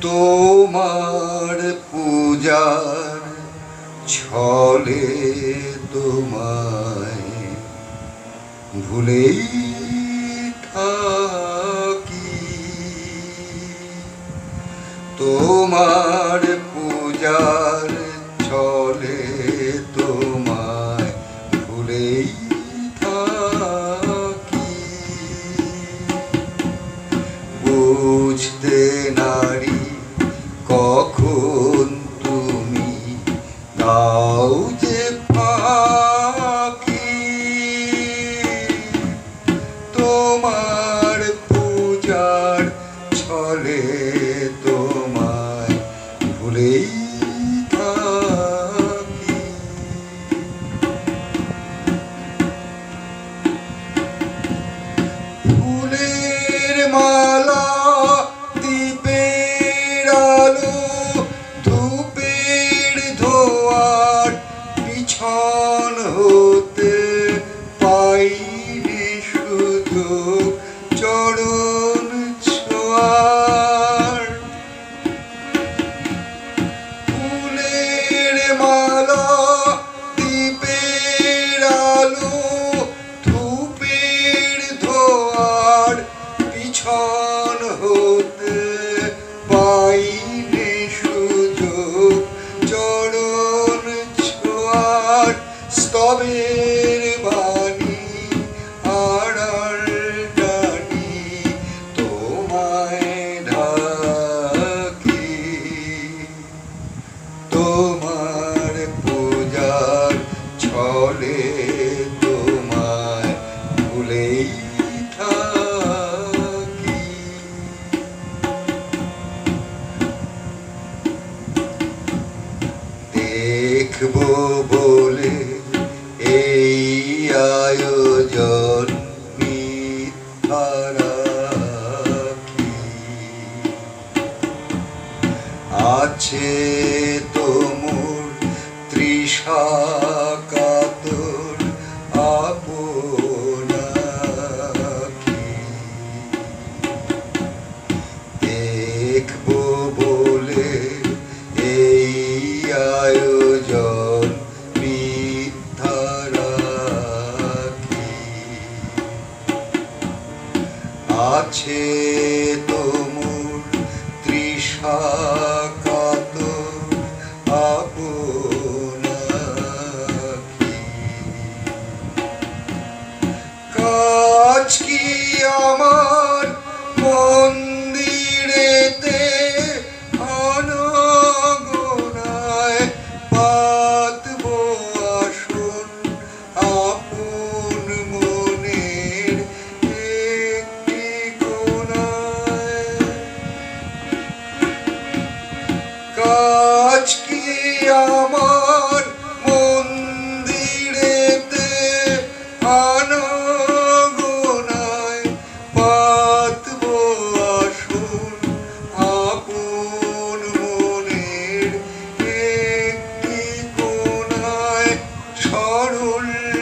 তোমার পূজার ছলে তোমায় ভুলেই থাকি। তোমার পূজার কখন তুমি দাও যে পাখি তোমার পূজার ছলে তোমায় ভুলেই চরণ ছোঁয়ার। ফুলের মালা, দীপের আলো, ধূপের ধোয়ার পিছন হতে পাইনি সুযোগ। চরণ ছোঁয়ার স্তবের ছলে তোমায় ভুলেই থাকি। দেখব বলে এই আয়োজন আছে তোমর তৃষা আছে তোমর তৃষা কত আপনাকি 夜